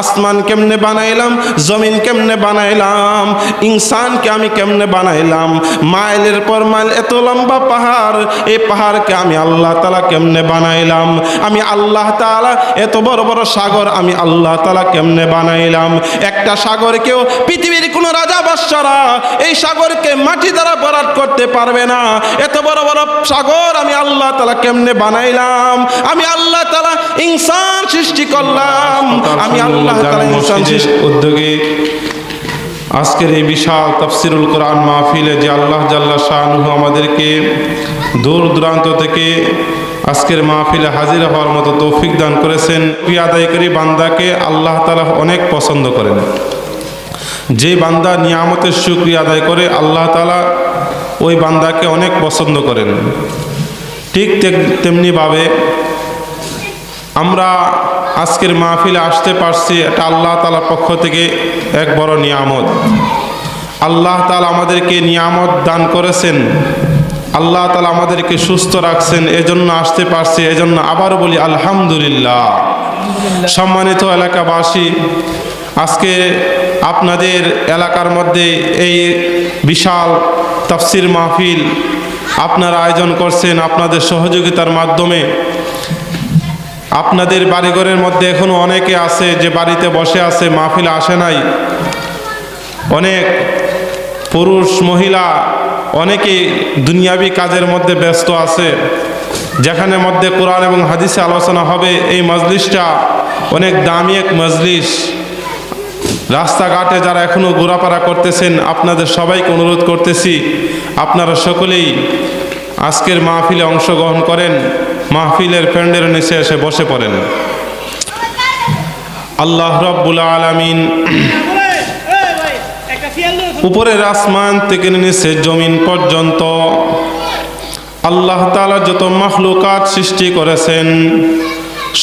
আসমান কেমনে বানাইলাম, জমিন কেমনে বানাইলাম, ইনসানকে আমি কেমনে বানাইলাম, মাইলের পর মাইল এত লম্বা পাহাড় এই পাহাড়কে আমি আল্লাহ তালা কেমনে বানাইলাম? আমি আল্লাহ তালা এত বড় বড় সাগর আমি আল্লাহ তালা কেমনে বানাইলাম? একটা সাগরকেও পৃথিবীর কোনো রাজা বাদশারা এই সাগরকে মাটি দ্বারা বরাদ করতে পারবে না। এত বড় বড় সাগর আমি আল্লাহ তালা কেমনে বানাইলাম? আমি আল্লাহ তালা ইনসান সৃষ্টি করলাম। আমি আল্লাহ সৃষ্টি উদ্যোগে আজকের এই বিশাল তাফসিরুল কোরআন মাহফিলে যে আল্লাহ জাল্লা শাহনুহু আমাদেরকে দূর দূরান্ত থেকে আজকের মাহফিলে হাজির হওয়ার মতো তৌফিক দান করেছেন। আদায়কারী বান্দাকে আল্লাহ তালা অনেক পছন্দ করেন। যে বান্দা নিয়ামতের সুক্রিয়া আদায় করে আল্লাহ তালা ওই বান্দাকে অনেক পছন্দ করেন। ঠিক তেমনিভাবে আমরা আজকের মাহফিলে আসতে পারছি এটা আল্লাহ তালার পক্ষ থেকে এক বড় নিয়ামত। আল্লাহ তালা আমাদেরকে নিয়ামত দান করেছেন। আল্লাহ তালা আমাদেরকে সুস্থ রাখছেন, এজন্য আসতে পারছি, এজন্য আবার বলি আলহামদুলিল্লাহ। সম্মানিত এলাকাবাসী, আজকে আপনাদের এলাকার মধ্যে এই বিশাল তাফসির মাহফিল আপনারা আয়োজন করছেন আপনাদের সহযোগিতার মাধ্যমে। আপনাদের বাড়িঘরের মধ্যে এখনও অনেকে আছে যে বাড়িতে বসে আছে, মাহফিল আসে নাই। অনেক পুরুষ, মহিলা, অনেকেই দুনিয়াবি কাজের মধ্যে ব্যস্ত আছে, যেখানে মধ্যে কোরআন এবং হাদিসে আলোচনা হবে। এই মজলিসটা অনেক দামি এক মজলিস। রাস্তাঘাটে যারা এখনও ঘোরাফেরা করতেছেন, আপনাদের সবাইকে অনুরোধ করতেছি, আপনারা সকলেই আজকের মাহফিলে অংশগ্রহণ করেন। মাহফিলের প্যান্ডের নিচে এসে বসে পড়েন। আল্লাহ রব্বুল আলমিন উপরের আসমান থেকে নিচে জমিন পর্যন্ত আল্লাহ তালা যত মাখলুকাত সৃষ্টি করেছেন,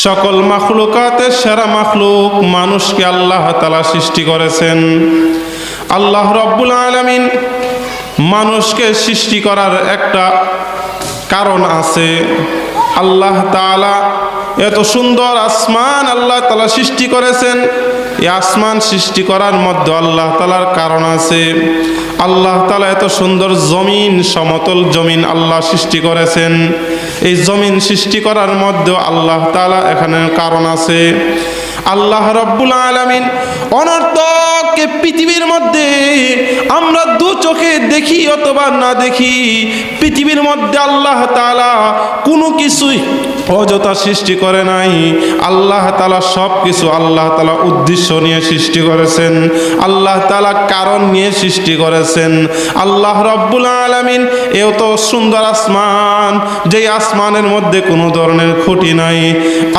সকল মাখলুকাতের সেরা মাখলুক মানুষকে আল্লাহ তালা সৃষ্টি করেছেন। আল্লাহ রব্বুল আলমিন মানুষকে সৃষ্টি করার একটা কারণ আছে। আল্লাহ তালা এত সুন্দর আসমান আল্লাহ তালা সৃষ্টি করেছেন। এই আসমান সৃষ্টি করার মধ্যে আল্লাহ তালার কারণ আছে। আল্লাহ তালা এত সুন্দর জমিন, সমতল জমিন আল্লাহ সৃষ্টি করেছেন। এই জমিন সৃষ্টি করার মধ্যেও আল্লাহ তালা এখানে কারণ আছে। আল্লাহ রব্বুল আলমিন অনর্থকে পৃথিবীর মধ্যে আমরা দু চোখে দেখি অথবা না দেখি। পৃথিবীর মধ্যে আল্লাহ তালা কোনো কিছুই অযথা সৃষ্টি করে নাই। আল্লাহ তালা সব কিছু আল্লাহ তালা উদ্দেশ্য নিয়ে সৃষ্টি করেছেন। আল্লাহ তালা কারণ নিয়ে সৃষ্টি করেছেন। আল্লাহ রব্বুল আলমিন এও তো সুন্দর আসমান, যেই আসমানের মধ্যে কোনো ধরনের খুঁটি নাই।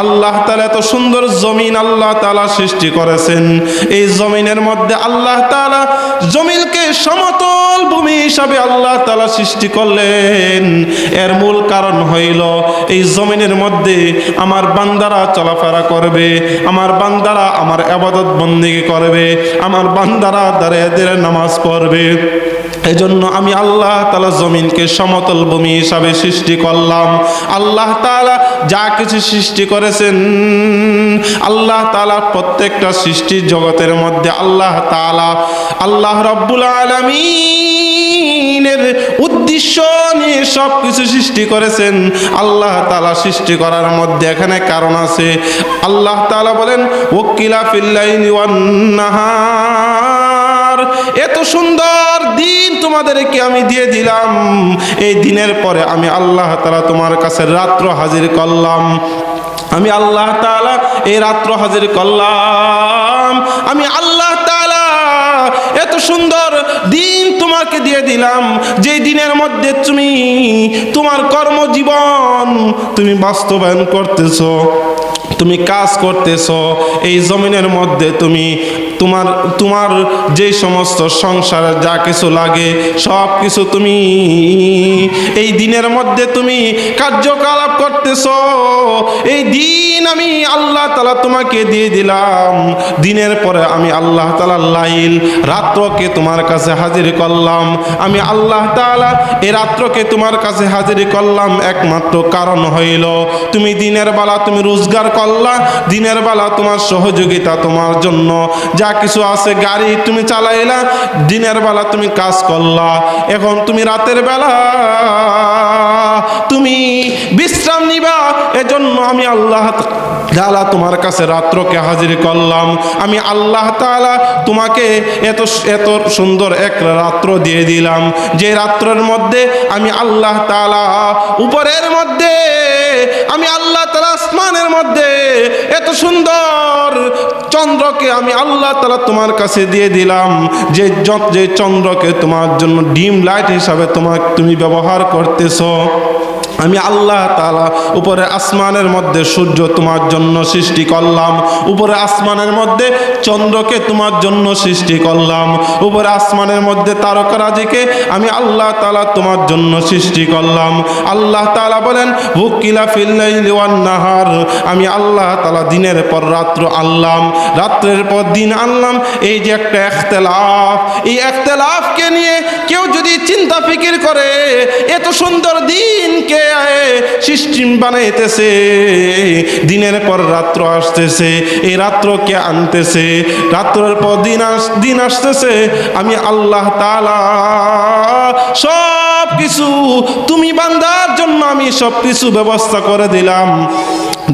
আল্লাহ তালা এত সুন্দর জমিন, আল্লাহ তালা সৃষ্টি করেছেন। এই জমিনের মধ্যে আল্লাহ তালা জমিনকে সমতল ভূমি হিসাবে আল্লাহ তালা সৃষ্টি করলেন। এর মূল কারণ হইল, এই জমিনের মধ্যে আমার বান্দারা চলাফেরা করবে, আমার বান্দারা আমার আবাদত বন্দিগি করবে, আমার বান্দারা দাঁড়িয়ে দাঁড়িয়ে নামাজ পড়বে। এজন্য আমি আল্লাহ তালা জমিনকে সমতল ভূমি হিসাবে সৃষ্টি করলাম। আল্লাহ তালা যা কিছু সৃষ্টি করেছেন, আল্লাহ তালা প্রত্যেকটা সৃষ্টির জগতের মধ্যে আল্লাহ তালা আল্লাহ রব্বুল আলমিনের উদ্দেশ্য নিয়ে সব কিছু সৃষ্টি করেছেন। আল্লাহ তালা সৃষ্টি করার মধ্যে এখানে কারণ আছে। আল্লাহ তালা বলেন, ওকিলা ফিল্লাইনি ওয়ান্নাহার এত সুন্দর দিন তোমাদেরকে আমি দিয়ে দিলাম। এই দিনের পরে আমি আল্লাহ তালা তোমার কাছে রাত্র হাজির করলাম। আমি আল্লাহ তালা এই রাত্র হাজির করলাম। আমি আল্লাহ এত সুন্দর দিন তোমাকে দিয়ে দিলাম। যে দিনের মধ্যে তুমি তোমার কর্মজীবন তুমি বাস্তবায়ন করতেছো, তুমি কাজ করতেছ, এই জমিনের মধ্যে তুমি তোমার তোমার যে সমস্ত সংসারে, যা কিছু লাগে, সব কিছু তুমি এই দিনের মধ্যে তুমি কার্যকলাপ করতেছ। এই দিন আমি আল্লাহ তালা তোমাকে দিয়ে দিলাম। দিনের পরে আমি আল্লাহ তালা লাইল, রাত্রকে তোমার কাছে হাজির করলাম। আমি আল্লাহ তালা এই রাত্রকে তোমার কাছে হাজির করলাম, একমাত্র কারণ হইল তুমি দিনের বেলা তুমি রোজগার করলা, দিনের বেলা তোমার সহযোগিতা তোমার জন্য। যা কিছু আছে, গাড়ি তুমি চালাইলা, দিনের বেলা তুমি কাজ করলা, এখন তুমি রাতের বেলা, তুমি বিশ্রাম নিবা এজন্য আমি আল্লাহ তাআলা তোমার কাছে রাত্রকে হাজির করলাম। আমি আল্লাহ তাআলা তোমাকে এত এত সুন্দর এক রাত্র দিয়ে দিলাম। যে রাত্রের মধ্যে আমি আল্লাহ তাআলা উপরের মধ্যে, আমি আল্লাহ তাআলা আসমানের মধ্যে এত সুন্দর চন্দ্রকে আমি আল্লাহ তাআলা তোমার কাছে দিয়ে দিলাম। যে যে চন্দ্রকে তোমার জন্য ডিম লাইট হিসাবে তোমার তুমি ব্যবহার করতেছো। আমি আল্লাহ তালা উপরে আসমানের মধ্যে সূর্য তোমার জন্য সৃষ্টি করলাম, উপরে আসমানের মধ্যে চন্দ্রকে তোমার জন্য সৃষ্টি করলাম, উপরে আসমানের মধ্যে তারকারাজিকে আমি আল্লাহ তালা তোমার জন্য সৃষ্টি করলাম। আল্লাহ তালা বলেন, হুকিলা ফিল্লাইলি নাহার। আমি আল্লাহ তালা দিনের পর রাত্র আনলাম, রাত্রের পর দিন আনলাম। এই যে একটা এখতেলাফ, এই এখতেলাফকে নিয়ে কেউ যদি চিন্তা ফিকির করে, এত সুন্দর দিনকে সিস্টেম বানাইতেছে। দিনের পর রাত্র আসতেছে, এই রাত্রকে আনতেছে। রাত্রের পর দিন দিন আসতেছে, আমি আল্লাহ তাআলা সব কিছু তুমি বান্দার জন্য আমি সব কিছু ব্যবস্থা করে দিলাম।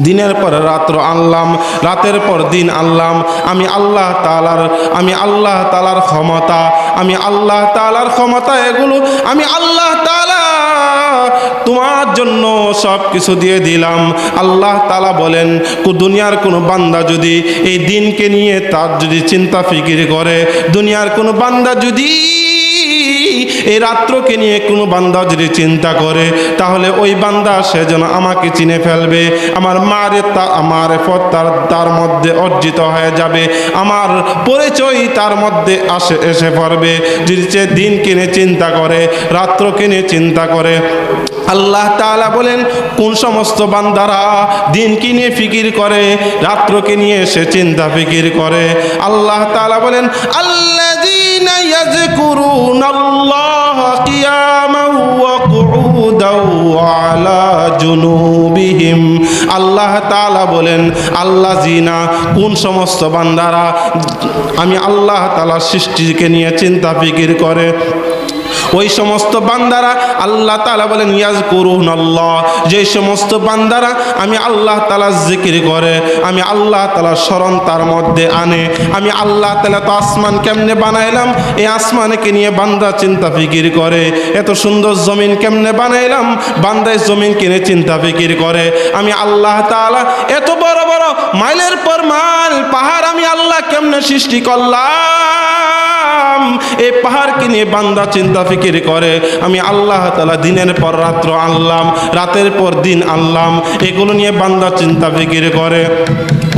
দিনের পর রাত্র আনলাম, রাতের পর দিন আনলাম। আমি আল্লাহ তালার আমি আল্লাহ তালার ক্ষমতা, আমি আল্লাহ তালার ক্ষমতা এগুলো, আমি আল্লাহ তালা তোমার জন্য সব কিছু দিয়ে দিলাম। আল্লাহ তালা বলেন দুনিয়ার কোনো বান্দা যদি এই দিনকে নিয়ে তার যদি চিন্তা ফিকির করে, দুনিয়ার কোনো বান্দা যদি এই রাত্রকে নিয়ে কোনো বান্দা যদি চিন্তা করে, তাহলে ওই বান্দা সে যেন আমাকে চিনে ফেলবে। আমার মারে তা, আমার পথ তার তার মধ্যে অর্জিত হয়ে যাবে। আমার পরিচয় তার মধ্যে আসে, এসে পড়বে। যদি সে দিন কিনে চিন্তা করে রাত্র কিনে চিন্তা করে, আল্লাহ তাআলা বলেন, কোন সমস্ত বান্দারা দিন কিনে ফিকির করে, রাত্রকে নিয়ে সে চিন্তা ফিকির করে? আল্লাহ তাআলা বলেন, আল্লাযীনা ইয়াযকুরুনাল্লাহা وقعودا وعلى জুনুবিহিম আল্লাহ তাআলা বলেন, আল্লাহ জিনা, কোন সমস্ত বান্দারা, আমি আল্লাহ তালা সৃষ্টিকে নিয়ে চিন্তা ফিকির করে ওই সমস্ত বান্দারা আল্লাহ তালা বলেন ইয়াজ করুন আল্লাহ যে সমস্ত বান্দারা আমি আল্লাহ তালা জিকির করে, আমি আল্লাহ তালা স্মরণ তার মধ্যে আনে, আমি আল্লাহ তালা তো আসমান কেমনে বানাইলাম? এই আসমানকে নিয়ে বান্দা চিন্তা ফিকির করে, এত সুন্দর জমিন কেমনে বানাইলাম? বান্দায় জমিন কিনে চিন্তা ফিকির করে, আমি আল্লাহ তালা এত বড় বড় মাইলের পর মাইল পাহাড় আমি আল্লাহ কেমনে সৃষ্টি করলাম? এই পাহাড়কে নিয়ে বান্দা চিন্তা ফিকির করে। আমি আল্লাহ তালা দিনের পর রাত্র আনলাম, রাতের পর দিন আনলাম। এগুলো নিয়ে বান্দা চিন্তা ফিকির করে।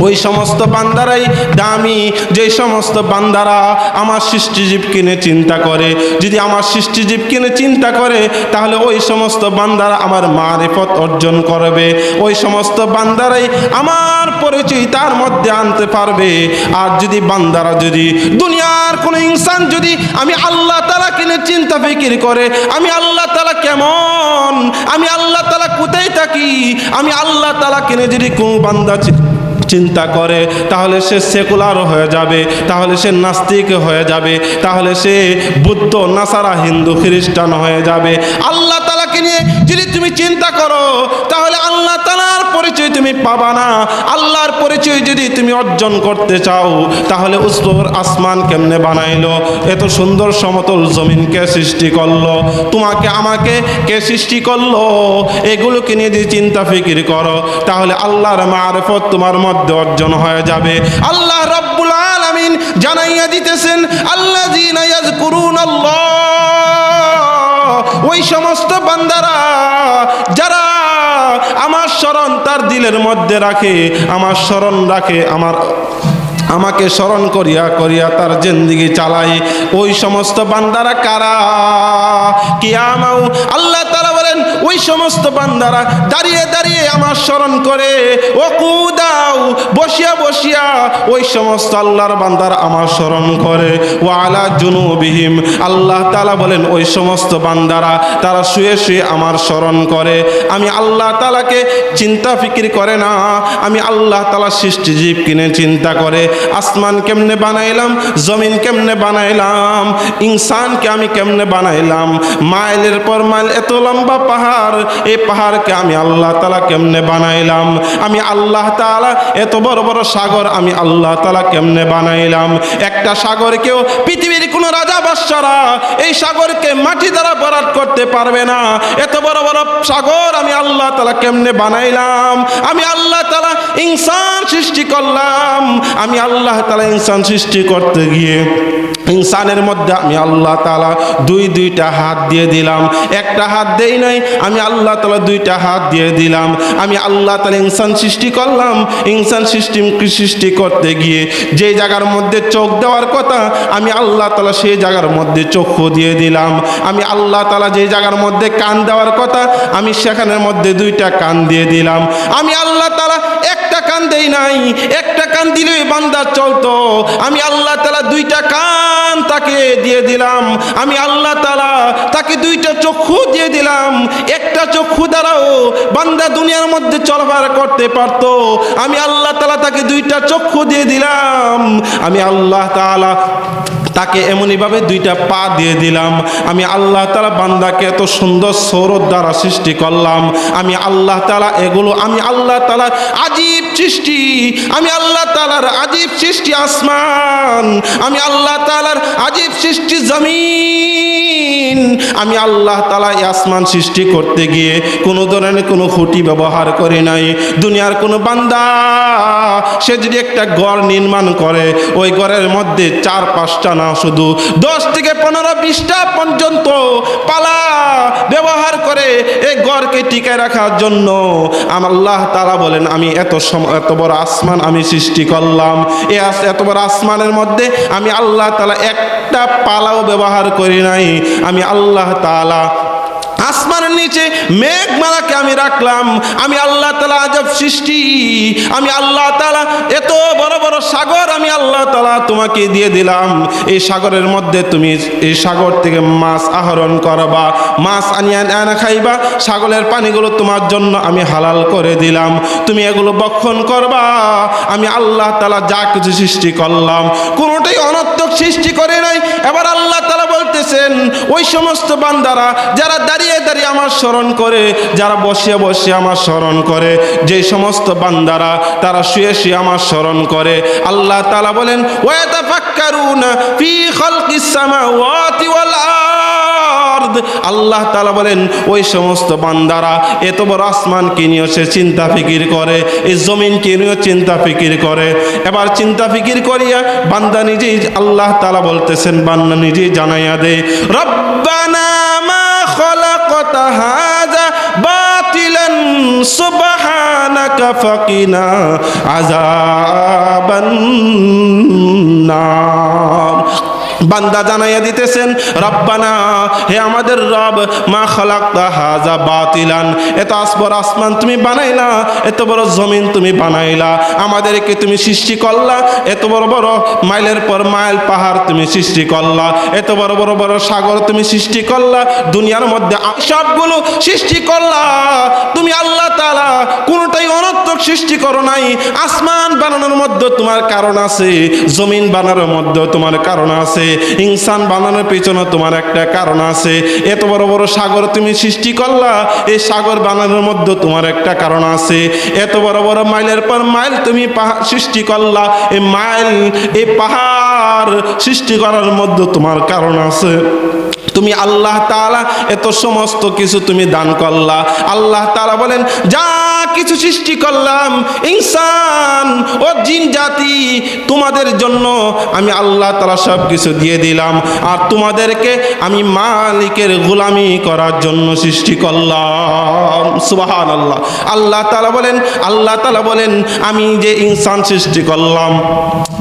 ওই সমস্ত বান্দারাই দামি যে সমস্ত বান্দারা আমার সৃষ্টিজীব কিনে চিন্তা করে। যদি আমার সৃষ্টিজীব কিনে চিন্তা করে, তাহলে ওই সমস্ত বান্দারা আমার মারিফত অর্জন করবে। ওই সমস্ত বান্দারাই আমার পরিচয় তার মধ্যে আনতে পারবে। আর যদি বান্দারা যদি, দুনিয়ার কোনো ইনসান যদি আমি আল্লাহ তালা কিনে চিন্তা ফিকির করে, আমি আল্লাহ তালা কেমন? আমি আল্লাহ তালা কোথায় থাকি? আমি আল্লাহ তালা কিনে যদি কোনো বান্দা চিন্তা করে, তাহলে সে সেকুলারও হয়ে যাবে, তাহলে সে নাস্তিক হয়ে যাবে, তাহলে সে বুদ্ধ, নাসারা, হিন্দু, খ্রিস্টান হয়ে যাবে। আল্লাহ যদি তুমি চিন্তা করো, তাহলে আল্লাহ তালার পরিচয় তুমি পাবা না। আল্লাহর পরিচয় যদি তুমি অর্জন করতে চাও, তাহলে উস্তর আসমান কেমনে বানাইলো? এত সুন্দর সমতল জমিন কে সৃষ্টি করল? তোমাকে, আমাকে কে সৃষ্টি করল? এগুলোকে নিয়ে যদি চিন্তা ফিকির করো, তাহলে আল্লাহর মারফত তোমার মধ্যে অর্জন হয়ে যাবে। আল্লাহ রব্বুল আলামিন জানাইয়া দিতেছেন আল্লাহ করুন ওই সমস্ত বান্দারা যারা আমার স্মরণ তার দিলের মধ্যে রাখে, আমার স্মরণ রাখে, আমার আমাকে স্মরণ করিয়া করিয়া তার জিন্দিগি চালাই ওই সমস্ত বান্দারা কারা? কিয়ামাউ আল্লাহ তারা বলেন, ওই সমস্ত বান্দারা দাঁড়িয়ে দাঁড়িয়ে আমার স্মরণ করে। ও কুদাও বসিয়া বসিয়া ওই সমস্ত আল্লাহর বান্দারা আমার স্মরণ করে। ও আলা জুনুবিহিম, আল্লাহ তাআলা বলেন, ওই সমস্ত বান্দারা তারা শুয়ে শুয়ে আমার স্মরণ করে। আমি আল্লাহ তাআলাকে চিন্তা ফিকির করে না, আমি আল্লাহ তাআলা সৃষ্টি জীব কিনে চিন্তা করে। আসমান কেমনে বানাইলাম, জমিন কেমনে বানাইলাম, ইনসানকে আমি কেমনে বানাইলাম, মাইলের পর মাইল এত লম্বা পাহাড়, এই পাহাড়কে আমি আল্লাহ তালা কেমনে বানাইলাম? আমি আল্লাহ তালা এত বড় বড় সাগর আমি আল্লাহ তালা কেমনে বানাইলাম? একটা সাগরকেও পৃথিবীর কোনো রাজা বাদশারা এই সাগরকে মাটি দ্বারা বরাদ করতে পারবে না। এত বড় বড় সাগর আমি আল্লাহ তালা কেমনে বানাইলাম? আমি আল্লাহ তালা ইনসান সৃষ্টি করলাম। আমি আল্লাহ তালা ইনসান সৃষ্টি করতে গিয়ে ইনসানের মধ্যে আমি আল্লাহ তালা দুই দুইটা হাত দিয়ে দিলাম। একটা হাত দেই নাই, আমি আল্লাহ তালা দুইটা হাত দিয়ে দিলাম। আমি আল্লাহ তালা ইনসান সৃষ্টি করলাম। ইনসান সৃষ্টি সৃষ্টি করতে গিয়ে যে জায়গার মধ্যে চোখ দেওয়ার কথা, আমি আল্লাহ তালা সেই জায়গার মধ্যে চক্ষু দিয়ে দিলাম। আমি আল্লাহ তালা যে জায়গার মধ্যে কান দেওয়ার কথা, আমি সেখানের মধ্যে দুইটা কান দিয়ে দিলাম। আমি আল্লাহ তালা কান দেই নাই, একটা কান দিলে বান্দা চলতো। আমি আল্লাহ তালা দুইটা কান তাকে দিয়ে দিলাম। আমি আল্লাহ তালা তাকে দুইটা চক্ষু দিয়ে দিলাম। একটা চক্ষু দ্বারাও বান্দা দুনিয়ার মধ্যে চলবার করতে পারত। আমি আল্লাহ তালা তাকে দুইটা চক্ষু দিয়ে দিলাম। আমি আল্লাহ তালা তাকে এমনইভাবে দুইটা পা দিয়ে দিলাম। আমি আল্লাহ তালা বান্দাকে এত সুন্দর সৌরভ দ্বারা সৃষ্টি করলাম। আমি আল্লাহ তালা এগুলো, আমি আল্লাহ তালার আজীব সৃষ্টি, আমি আল্লাহ তালার আজীব সৃষ্টি আসমান, আমি আল্লাহ তালার আজীব সৃষ্টি জমিন, আমি আল্লাহ তালা আসমান সৃষ্টি করতে গিয়ে কোনো ধরনের কোনো খুঁটি ব্যবহার করি নাই। দুনিয়ার কোনো বান্দা, সে যদি একটা গড় নির্মাণ করে, ওই ঘরের মধ্যে চার পাঁচটা না শুধু দশ থেকে পনেরো বিশটা পর্যন্ত পালা ব্যবহার করে এই গড়কে টিকায় রাখার জন্য। আমার আল্লাহ তারা বলেন, আমি এত এত বড় আসমান আমি সৃষ্টি করলাম। এ এত বড় আসমানের মধ্যে আমি আল্লাহ তালা একটা পালাও ব্যবহার করি নাই। আমি আল্লাহ তালা আসমানের নিচে মেঘমালাকে আমি রাখলাম। আমি আল্লাহ তালা আজব সৃষ্টি। আমি আল্লাহ তালা এত বড় বড় সাগর আমি আল্লাহ তালা তোমাকে দিয়ে দিলাম। এই সাগরের মধ্যে তুমি এই সাগর থেকে মাছ আহরণ করবা, মাছ আনিয়া আনা খাইবা। সাগরের পানিগুলো তোমার জন্য আমি হালাল করে দিলাম। তুমি এগুলো বক্ষণ করবা। আমি আল্লাহ তালা যা কিছু সৃষ্টি করলাম। কোনোটাই সৃষ্টি করে নাই। এবার আল্লাহ তালা বলতেছেন, ওই সমস্ত বান্দারা যারা দাঁড়িয়ে দাঁড়িয়ে আমার স্মরণ করে, যারা বসে বসে আমার স্মরণ করে যে সমস্ত বান্দারা তারা শুয়ে শুয়ে আমার স্মরণ করে। আল্লাহ তালা বলেন ওয়াতা ফাক্কারুনা ফি খালকিস সামাওয়াতি আল্লাহ তালা বলেন, ওই সমস্ত বান্দারা এত বড় আসমানকে নিয়ে সে চিন্তা ফিকির করে? এই জমিনকে নিয়েও চিন্তা ফিকির করে? এবার চিন্তা ফিকির করিয়া বান্দা নিজেই আল্লাহ তালা বলতেছেন, বান্দা নিজেই জানাইয়া দে ফাকিনা আযাবান নার। বান্দা জানাইয়া দিতেছেন, রব্বানা, হে আমাদের রব, মা খালাক্তা হাজা বাতিলান। এত আসবর আসমান তুমি বানাইলা, এত বড় জমিন তুমি বানাইলা। আমাদেরকে তুমি সৃষ্টি করলা, এত বড় বড় মাইলের পর মাইল পাহাড় তুমি সৃষ্টি করলা, এত বড় বড় বড় সাগর তুমি সৃষ্টি করলা, দুনিয়ার মধ্যে সবগুলো সৃষ্টি করলা তুমি আল্লাহ তালা কোনোটাই অনর্থক সৃষ্টি করো নাই। আসমান বানানোর মধ্যে তোমার কারণ আছে, জমিন বানানোর মধ্যে তোমার কারণ আছে, ইনসান বানানোর পিছনে তোমার একটা কারণ আছে। এত বড় বড় সাগর তুমি সৃষ্টি করলা, এই সাগর বানানোর মধ্যে তোমার একটা কারণ আছে। এত বড় বড় মাইলের পর মাইল তুমি পাহাড় সৃষ্টি করলা, এই মাইল, এই পাহাড় সৃষ্টি করার মধ্যে তোমার কারণ আছে। তুমি আল্লাহ তাআলা এত সমস্ত কিছু তুমি দান করলা। আল্লাহ তাআলা বলেন, যা কিছু সৃষ্টি করলাম। ইনসান, ও জিন জাতি, তোমাদের জন্য আমি আল্লাহ তালা সব কিছু দিয়ে দিলাম। আর তোমাদেরকে আমি মালিকের গোলামি করার জন্য সৃষ্টি করলাম। সুবাহান আল্লাহ আল্লাহ তালা বলেন, আল্লাহ তালা বলেন, আমি যে ইনসান সৃষ্টি করলাম,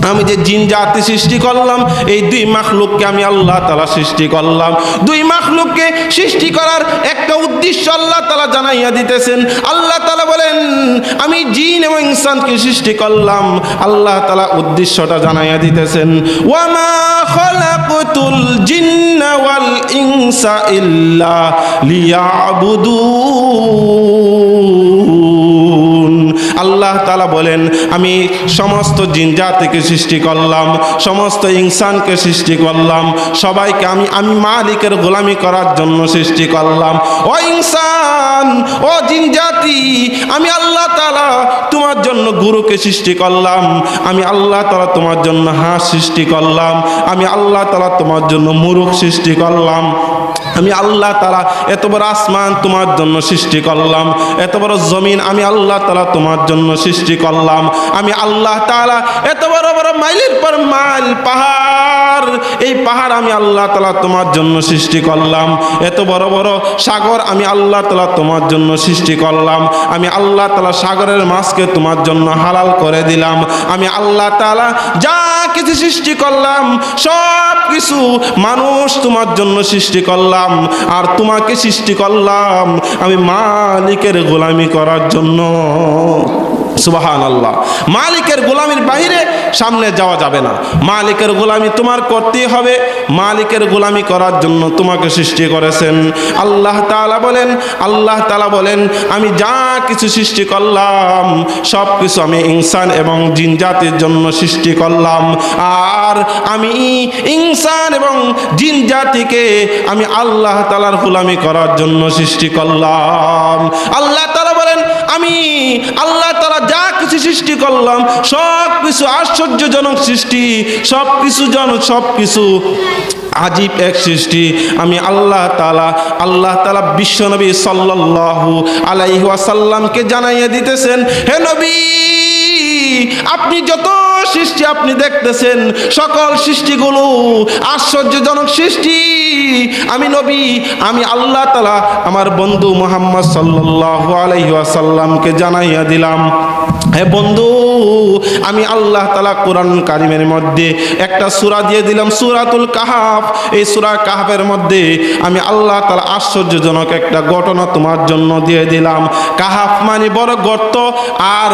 আমি যে জিন জাতি সৃষ্টি করলাম, এই দুই মাখলুককে আমি আল্লাহ তালা সৃষ্টি করলাম। দুই মাখলুককে সৃষ্টি করার একটা উদ্দেশ্য আল্লাহ তালা জানাইয়া দিতেছেন। আল্লাহ তালা বলেন, আমি জিন এবং ইনসানকে সৃষ্টি করলাম। আল্লাহ তালা উদ্দেশ্যটা জানাইয়া দিতেছেন, ওয়ামা খলাকুতুল জিন্না ওয়াল ইনসা ইল্লা লিয়াবুদুন আল্লাহ তালা বলেন, আমি সমস্ত জিন জাতিকে সৃষ্টি করলাম, সমস্ত ইনসানকে সৃষ্টি করলাম, সবাইকে আমি আমি মালিকের গোলামি করার জন্য সৃষ্টি করলাম। ও ইনসান, ও জিন জাতি আমি আল্লাহ তালা তোমার জন্য গুরুকে সৃষ্টি করলাম, আমি আল্লাহ তালা তোমার জন্য হাঁস সৃষ্টি করলাম, আমি আল্লাহ তালা তোমার জন্য মুরুখ সৃষ্টি করলাম। আমি আল্লাহ তালা এত বড় আসমান তোমার জন্য সৃষ্টি করলাম। এত বড় জমিন আমি আল্লাহ তালা তোমার জন্য সৃষ্টি করলাম। আমি আল্লাহ তালা এত বড় বড় মাইলের পর মাইল পাহাড়, এই পাহাড় আমি আল্লাহ তালা তোমার জন্য সৃষ্টি করলাম। এত বড় বড় সাগর আমি আল্লাহ তালা তোমার জন্য সৃষ্টি করলাম। আমি আল্লাহ তালা সাগরের মাছকে তোমার জন্য হালাল করে দিলাম। আমি আল্লাহ তালা যা কিছু সৃষ্টি করলাম, সব কিছু মানুষ তোমার জন্য সৃষ্টি করলাম, আর তোমাকে সৃষ্টি করলাম আমি মালিকের গোলামি করার জন্য। সুবাহান আল্লাহ মালিকের গোলামির বাইরে সামনে যাওয়া যাবে না। মালিকের গোলামি তোমার করতেই হবে। মালিকের গোলামি করার জন্য তোমাকে সৃষ্টি করেছেন। আল্লাহ তাআলা বলেন, আল্লাহ তালা বলেন, আমি যা কিছু সৃষ্টি করলাম, সব কিছু আমি ইনসান এবং জিন জাতির জন্য সৃষ্টি করলাম। আর আমি ইনসান এবং জিন জাতিকে আমি আল্লাহ তালার গোলামি করার জন্য সৃষ্টি করলাম। আল্লাহ তালা আমি আল্লাহ তারা যা কিছু সৃষ্টি করলাম সব কিছু আশ্চর্যজনক সৃষ্টি সব কিছু জন সব কিছু আজীব এক সৃষ্টি। আমি আল্লাহ তালা আল্লাহ তালা বিশ্বনবী সাল্লাহ আলাইহাসাল্লামকে জানাইয়া দিতেছেন, হে নবী! আপনি যত সৃষ্টি আপনি দেখতেছেন, সকল সৃষ্টিগুলো আশ্চর্যজনক সৃষ্টি। আমি নবী, আমি আল্লাহ তালা আমার বন্ধু মোহাম্মদ সাল্লাল্লাহু আলাইহি ওয়াসাল্লামকে জানাইয়া দিলাম, হে বন্ধু, আমি আল্লাহ তালা কোরআন কারিমের মধ্যে একটা সুরা দিয়ে দিলাম, সূরাতুল কাহাফ। এই সুরা কাহাফের মধ্যে আমি আল্লাহ তালা আশ্চর্যজনক একটা ঘটনা তোমার জন্য দিয়ে দিলাম। কাহাফ মানে বড় গর্ত, আর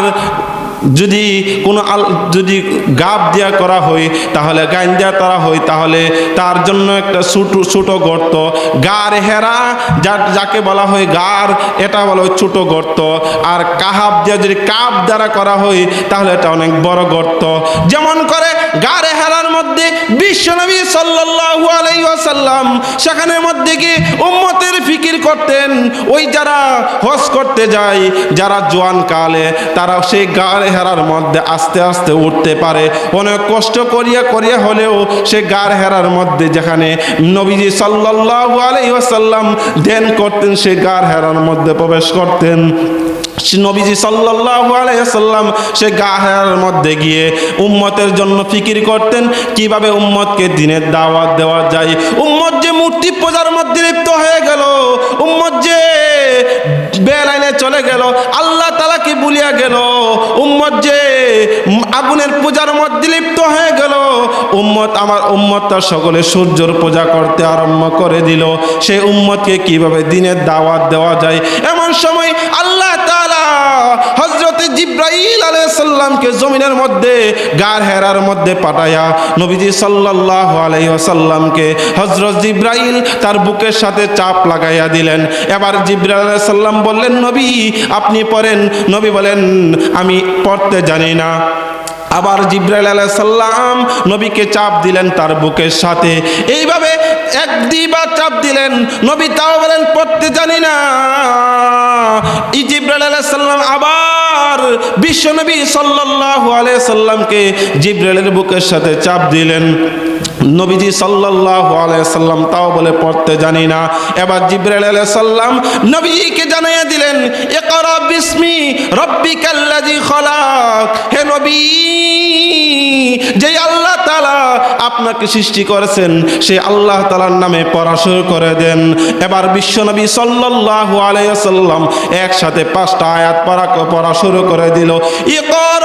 যদি কোনো আল, যদি গাব দেওয়া করা হয়, তাহলে গাইন দেওয়া করা হয়, তাহলে তার জন্য একটা ছোটো ছোটো গর্ত। গার হেরা, যা, যাকে বলা হয় গার, এটা বলা হয় ছোটো গর্ত। আর কাহাব দেওয়া যদি কাপ দ্বারা করা হয়, তাহলে এটা অনেক বড় গর্ত। যেমন করে গারে হেরার মধ্যে বিশ্বনবী সাল্লাল্লাহু আলাইহি ওয়াসাল্লাম সেখানের মধ্যে গিয়ে উম্মতের ফিকির করতেন। ওই যারা হজ করতে যায়, যারা জোয়ান কালে, তারা সেই গাড়ে হেরার মধ্যে আস্তে আস্তে উঠতে পারে। অনেক কষ্ট করিয়া করিয়া হলেও সে গাড় হেরার মধ্যে যেখানে নবীজি সাল্লাল্লাহু আলাইহি ওয়াসাল্লাম ধ্যান করতেন, সে গাড় হেরার মধ্যে প্রবেশ করতেন। নবীজি সাল্লাম সে গাহের মধ্যে গিয়ে উম্মতের জন্য ফিকির করতেন। কীভাবে উম্মতকে দিনের দাওয়াত দেওয়া যায়? উম্মত যে মূর্তি পূজার মধ্যে লিপ্ত হয়ে গেল, উম্মত যে বেলাইনে চলে গেল, আল্লাহ তালাকে ভুলিয়া গেল? উম্মত যে আগুনের পূজার মধ্যে লিপ্ত হয়ে গেল, উম্মত আমার উম্মত তার সকলে সূর্যর পূজা করতে আরম্ভ করে দিল। সেই উম্মতকে কীভাবে দিনের দাওয়াত দেওয়া যায়? এমন সময় জিব্রাইল আলাইসাল্লামকে জমিনের মধ্যে, গার হেরার মধ্যে পাঠায়া নবীজি সাল্লাল্লাহু আলাইহি ওয়াসাল্লামকে হজরত জিব্রাইল তার বুকের সাথে চাপ লাগাইয়া দিলেন। এবার জিব্রাইল আলাইহিস সাল্লাম বললেন, নবী, আপনি পড়েন। নবী বলেন, আমি পড়তে জানি না। আবার জিব্রাইল আলাইসাল্লাম নবীকে চাপ দিলেন তার বুকের সাথে। এইভাবে এক দুইবার চাপ দিলেন। নবী তাও বলেন, পড়তে জানি না। ই জিব্রাইল আলাইসাল্লাম আবার বিশ্বনবী সাল্লাল্লাহু আলাইহি সাল্লামকে জিব্রাইলের বুকের সাথে চাপ দিলেন। নবীজি সাল্লাল্লাহু আলাইহি সাল্লাম তাও বলে, পড়তে জানি না। এবার জিব্রাইল আলাইহিস সালাম নবীজিকে জানাইয়া দিলেন, ইকরা বিসমি রাব্বিকাল্লাযী খলাক। হে নবী! যে আল্লাহ তালা আপনাকে সৃষ্টি করেছেন সে আল্লাহ তালার নামে পরাশর করে দেন। এবার বিশ্বনবী সাল্লাহ আলাইসাল্লাম একসাথে পাঁচটা আয়াত পড়া পড়া শুরু করে দিল। ইকর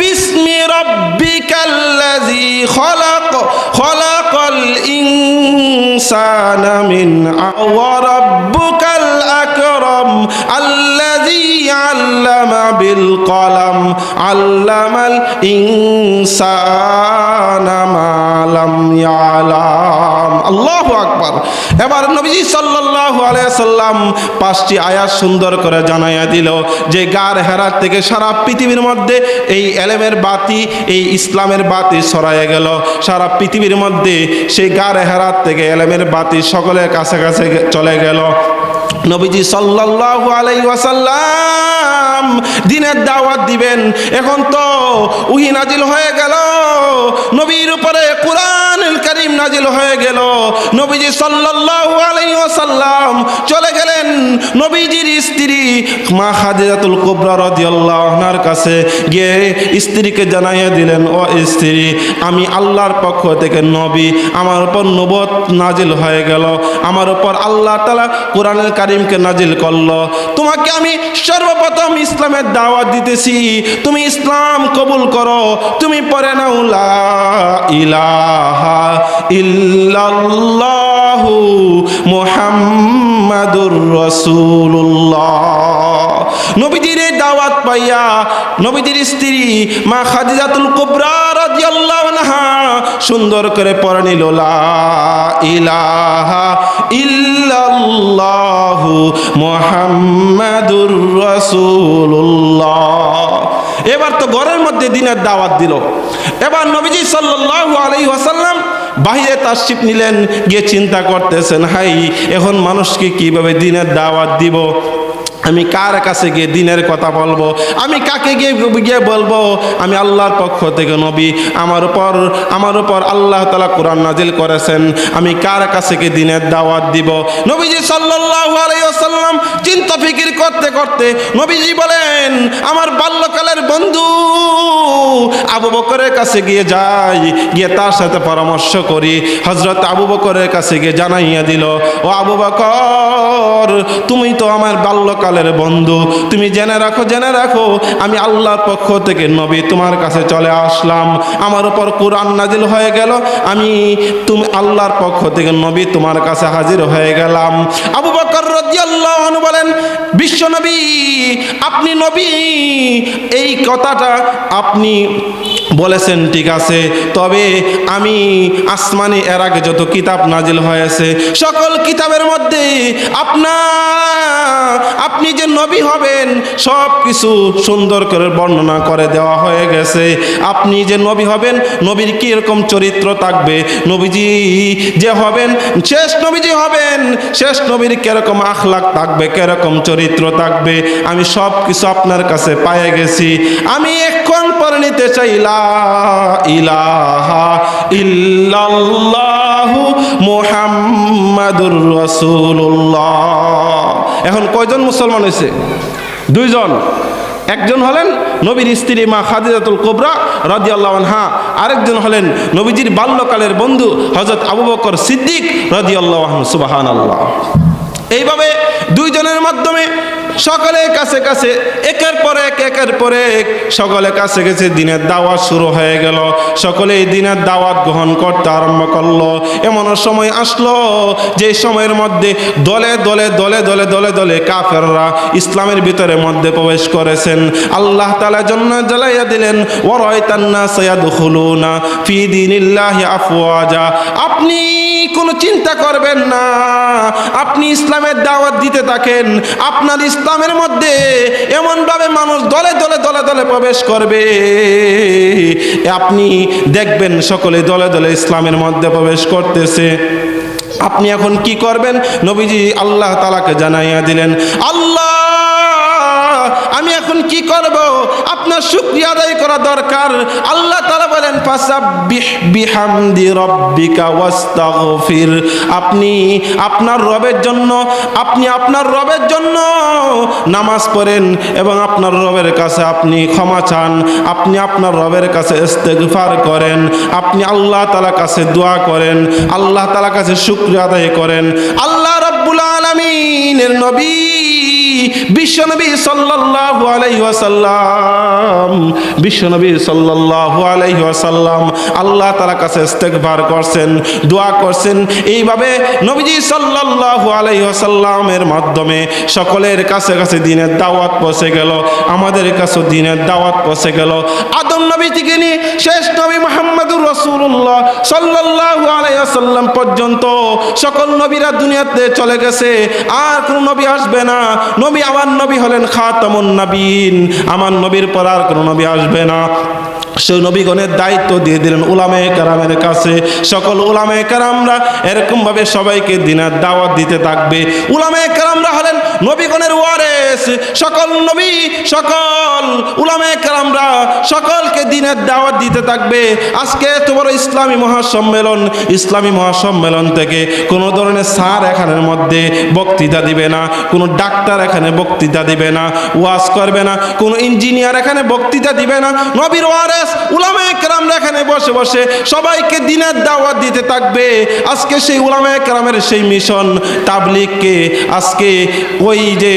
বিস্মি রব্বিকাল্লাজি খলাক, খলাকল ইনসানা মিন আওয়া রব্বুকা বিল কলম, আল্লামাল ইনসানা মালাম ইয়ালাম। আল্লাহু আকবার। এবার নবীজি সাল্লাল্লাহু আলাইহি সাল্লাম পাঁচটি আয়াত সুন্দর করে জানাইয়া দিল, যে গার হেরাত থেকে সারা পৃথিবীর মধ্যে এই এলেমের বাতি, এই ইসলামের বাতি ছড়াইয়া গেল। সারা পৃথিবীর মধ্যে সেই গার হেরাত থেকে এলেমের বাতি সকলের কাছে কাছে চলে গেল। নবীজি সাল্লাল্লাহু আলাইহি ওয়াসাল্লাম দিনের দাওয়াত দিবেন। এখন তো উহি নাজিল হয়ে গেল। নবীর উপরে কোরআনুল কারীম নাজিল হয়ে গেল। নবীজি সাল্লাল্লাহু আলাইহি ওয়াসাল্লাম চলে গেলেন নবীজির স্ত্রী মা খাদিজাতুল কুবরা রাদিয়াল্লাহু আনহার কাছে গিয়ে স্ত্রীকে জানাইয়া দিলেন, ও স্ত্রী, আমি আল্লাহর পক্ষ থেকে নবী, আমার উপর নবত নাজিল হয়ে গেল। আমার উপর আল্লাহ তাআলা কোরআনুল কারীমকে নাজিল করল। তোমাকে আমি সর্বপ্রথম ইসলামের দাওয়াত দিতেছি। তুমি ইসলাম কবুল করো। তুমি পরে নাও লা ইলাহা ইল্লাল্লাহু মুহাম্মাদুর রাসূলুল্লাহ। নবীজির দাওয়াত পাইয়া নবীজির স্ত্রী মা খাদিজাতুল কুবরা রাদিয়াল্লাহু আনহা সুন্দর করে পড়ে নিল, লা ইলাহা ইল্লাল্লাহু মুহাম্মাদুর রাসূলুল্লাহ। এবার তো ঘরের মধ্যে দিনের দাওয়াত দিল। এবার নবীজি সাল্লাহ আলি ওয়াসাল্লাম বাহিরে তার শিপ নিলেন, গিয়ে চিন্তা করতেছেন, হাই, এখন মানুষকে কীভাবে দিনের দাওয়াত দিব? আমি কার কাছে গিয়ে দিনের কথা বলব? আমি কাকে গিয়ে গিয়ে বলব? আমি আল্লাহর পক্ষ থেকে নবী, আমার উপর আমার উপর আল্লাহ তালা কোরআন নাজিল করেছেন। আমি কার কাছে গিয়ে দিনের দাওয়াত দিব? নবীজি সাল্লাল্লাহু আলাইহি ওয়াসাল্লাম চিন্তা ফিকির করতে করতে নবীজি বলেন, আমার বাল্যকালের বন্ধু আবু বকরের কাছে গিয়ে যাই, গিয়ে তার সাথে পরামর্শ করি। হজরত আবু বকরের কাছে গিয়ে জানাইয়া দিল, ও আবু বকর, তুমি তো আমার বাল্যকালের বন্ধু। তুমি জেনে রাখো জেনে রাখো, আমি আল্লাহর পক্ষ থেকে নবী তোমার কাছে চলে আসলাম। আমার উপর কোরআন নাজিল হয়ে গেল, আমি তুমি আল্লাহর পক্ষ থেকে নবী তোমার কাছে হাজির হয়ে গেলাম। আবু বকর রাদিয়াল্লাহু আনহু বলেন, বিশ্ব নবী, আপনি নবী, এই কথাটা আপনি বলেছেন, ঠিক আছে, তবে আমি আসমানে এর আগে যত কিতাব নাজিল হয়েছে, সকল কিতাবের মধ্যে আপনার আপনি যে নবী হবেন সব কিছু সুন্দর করে বর্ণনা করে দেওয়া হয়ে গেছে। আপনি যে নবী হবেন, নবীর কি এরকম চরিত্র থাকবে? নবীজি যে হবেন, শেষ নবীজি হবেন, শেষ নবীর কীরকম আখলাক থাকবে, কীরকম চরিত্র থাকবে? আমি সব কিছু আপনার কাছে পায়ে গেছি। আমি এখন পরে নিতে চাই লা ইলাহা ইল্লাল্লাহু মুহাম্মাদুর রাসূলুল্লাহ। এখন কয়জন মুসলমান হয়েছে দুইজন। একজন হলেন নবীর স্ত্রী মা খাদিজাতুল কোবরা রাদিয়াল্লাহু আনহা। আরেকজন হলেন নবীজির বাল্যকালের বন্ধু হযরত আবু বকর সিদ্দিক রাদিয়াল্লাহু আনহু। সুবহানাল্লাহ। এইভাবে দুইজনের মাধ্যমে সকলের কাছে কাছে, একের পর এক, একের পর এক সকলের কাছে কাছে দিনের দাওয়াত শুরু হয়ে গেল। সকলে এই দিনের দাওয়াত গ্রহণ করতে আরম্ভ করল। এমন সময় আসলো যে সময়ের মধ্যে দলে দলে দলে দলে দলে দলে কাফেররা ইসলামের ভিতরে মধ্যে প্রবেশ করেছেন। আল্লাহ তালা জন্য জ্বালাইয়া দিলেন ওরাইতান্না সৈয়াদুলুনা ফি দিনিল্লাহি আফওয়াজা। আপনি কোনো চিন্তা করবেন না। আপনি ইসলামের দাওয়াত দিতে থাকেন, আপনার ইসলামের মধ্যে এমনভাবে মানুষ দলে দলে দলে দলে প্রবেশ করবে। আপনি দেখবেন সকলে দলে দলে ইসলামের মধ্যে প্রবেশ করতেছে। আপনি এখন কি করবেন? নবীজি আল্লাহ তালাকে জানাইয়া দিলেন, আল্লাহ আপনার শুক্রিয়া আদায় করা দরকার। আল্লাহ তাআলা বলেন আপনি আপনার রবের জন্য, আপনি আপনার রবের জন্য নামাজ পড়েন এবং আপনার রবের কাছে আপনি ক্ষমা চান, আপনি আপনার রবের কাছে ইস্তেগফার করেন, আপনি আল্লাহ তাআলার কাছে দোয়া করেন, আল্লাহ তালা কাছে শুকরিয়া আদায় করেন। আল্লাহ আলামিনের নবী বিশ্বনবী বিশ্বনবী আল্লাহ কাছে করছেন, দোয়া করছেন। এইভাবে নবীজি সাল্লাল্লাহু আলাইহি মাধ্যমে সকলের কাছে কাছে দিনের দাওয়াত পৌঁছে গেল, আমাদের কাছে দিনের দাওয়াত পৌঁছে গেল। আদম নবী থেকে নিয়ে শেষ নবী রাসূলুল্লাহ সাল্লাল্লাহু আলাইহি ওয়াসাল্লাম পর্যন্ত সকল নবীরা দুনিয়াতে চলে গেছে। আর কোন নবী আসবে না। নবী আমার নবী হলেন খাতামুন নবীন। আমার নবীর পর আর কোনো নবী আসবে না। সেই নবীগণের দায়িত্ব দিয়ে দিলেন উলামে কারামের কাছে। সকল উলামে কারামরা এরকমভাবে সবাইকে দিনের দাওয়াত দিতে থাকবে। উলামে কারামরা হলেন নবীগণের ওয়ারেস, সকল নবী, সকল উলামে কারামরা সকলকে দিনের দাওয়াত দিতে থাকবে। আজকে তোমার ইসলামী মহাসম্মেলন ইসলামী মহাসম্মেলন থেকে কোনো ধরনের স্যার এখানের মধ্যে বক্তৃতা দিবে না, কোনো ডাক্তার এখানে বক্তৃতা দিবে না, ওয়াজ করবে না, কোনো ইঞ্জিনিয়ার এখানে বক্তৃতা দিবে না, নবীর ওয়ারেস উলামে একরামরা এখানে বসে বসে সবাইকে দিনের দাওয়াত দিতে থাকবে। আজকে সেই উলামে একরামের সেই মিশন, তাবলিগকে আজকে ওই যে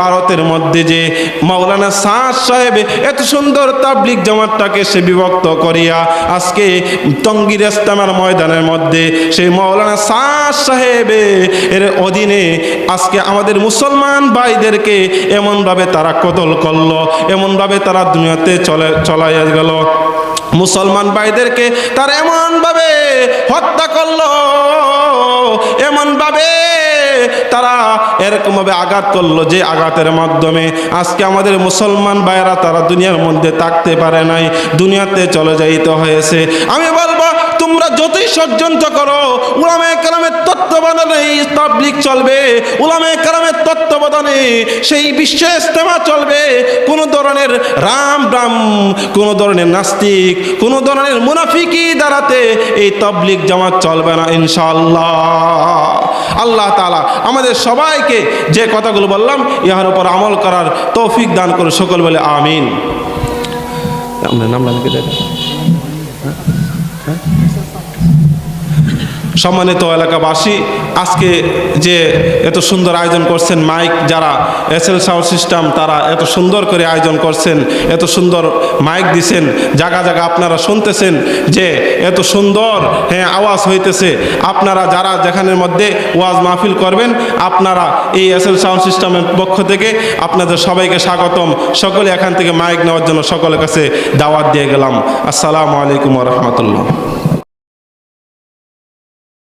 ভারতের মধ্যে যে মাওলানা সাদ সাহেব এত সুন্দর তাবলিগ জামাতটাকে সে বিভক্ত করিয়া আজকে টঙ্গির ইস্তামার ময়দানের মধ্যে সেই মাওলানা সাদ সাহেব এর অধীনে আজকে আমাদের মুসলমান ভাইদেরকে এমনভাবে তারা কতল করল, এমনভাবে তারা দুনিয়াতে চলে, চলাইয়া গেল। মুসলমান ভাইদেরকে তারা এমনভাবে হত্যা করল, এমনভাবে তারা এরকমভাবে আঘাত করল যে আঘাতের মাধ্যমে। আজকে আমাদের মুসলমান ভাইয়েরা তারা দুনিয়ার মধ্যে থাকতে পারে নাই, দুনিয়াতে চলে যাইতে হয়েছে। আমি বলব তোমরা যতই ষড়যন্ত্র করো উলামে কালামের তত্ত্বাবধানে তাবলিক চলবে উলামে কালামের তত্ত্বাবধানে সেই বিশ্ব ইস্তেমা চলবে। কোনো ধরনের রাম রাম কোনো ধরনের নাস্তিক, কোনো ধরনের মুনাফিকি দ্বারাতে এই তাবলিক জামাত চলবে না ইনশাল্লাহ আল্লাহ তাআলা আমাদের সবাইকে যে কথাগুলো বললাম, ইহার উপর আমল করার তৌফিক দান করে সকল বলে, আমিন। আমরা নাম লাগিয়ে দেয় সম্মানিত এলাকাবাসী, আজকে যে এত সুন্দর আয়োজন করছেন মাইক, যারা এসএল সাউন্ড সিস্টেম, তারা এত সুন্দর করে আয়োজন করছেন, এত সুন্দর মাইক দিছেন জায়গা জায়গা আপনারা শুনতেছেন যে এত সুন্দর হ্যাঁ আওয়াজ হইতেছে। আপনারা যারা যেখানের মধ্যে ওয়াজ মাহফিল করবেন, আপনারা এই এসএল সাউন্ড সিস্টেমের পক্ষ থেকে আপনাদের সবাইকে স্বাগতম। সকলে এখান থেকে মাইক নেওয়ার জন্য সকলের কাছে দাওয়াত দিয়ে গেলাম। আসসালামু আলাইকুম রহমতুল্লাহ।